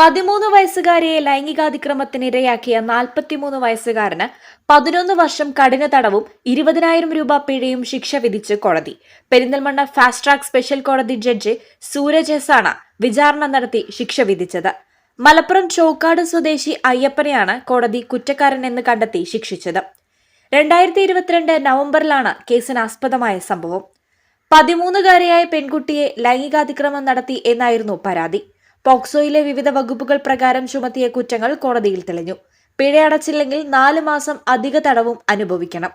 പതിമൂന്ന് വയസ്സുകാരിയെ ലൈംഗികാതിക്രമത്തിനിരയാക്കിയ നാൽപ്പത്തിമൂന്ന് വയസ്സുകാരന് പതിനൊന്ന് വർഷം കഠിന തടവും ഇരുപതിനായിരം രൂപ പിഴയും ശിക്ഷ വിധിച്ച് കോടതി. പെരിന്തൽമണ്ണ ഫാസ്റ്റ് ട്രാക്ക് സ്പെഷ്യൽ കോടതി ജഡ്ജി സൂരജ് എസ് ആണ് വിചാരണ നടത്തി ശിക്ഷ വിധിച്ചത്. മലപ്പുറം ചോക്കാട് സ്വദേശി അയ്യപ്പനെയാണ് കോടതി കുറ്റക്കാരൻ എന്ന് കണ്ടെത്തി ശിക്ഷിച്ചത്. രണ്ടായിരത്തി ഇരുപത്തിരണ്ട് നവംബറിലാണ് കേസിന് ആസ്പദമായ സംഭവം. പതിമൂന്നുകാരിയായ പെൺകുട്ടിയെ ലൈംഗികാതിക്രമം നടത്തി എന്നായിരുന്നു പരാതി. പോക്സോയിലെ വിവിധ വകുപ്പുകൾ പ്രകാരം ചുമത്തിയ കുറ്റങ്ങൾ കോടതിയിൽ തെളിഞ്ഞു. പിഴയടച്ചില്ലെങ്കിൽ നാല് മാസം അധിക തടവും അനുഭവിക്കണം.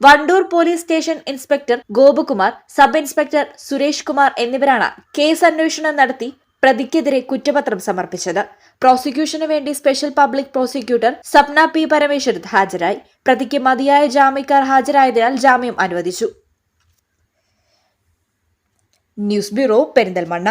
Wandoor police station inspector Gopakumar sub inspector Suresh Kumar എന്നിവരാണ് കേസ് അന്വേഷണം നടത്തി പ്രതിക്കെതിരെ കുറ്റപത്രം സമർപ്പിച്ചത്. പ്രോസിക്യൂഷന് വേണ്ടി special public prosecutor Sapna P Parameswaran ഹാജരായി. പ്രതിക്ക് മതിയായ ജാമ്യക്കാർ ഹാജരായതിനാൽ ജാമ്യം അനുവദിച്ചു. News bureau Perinthalmanna.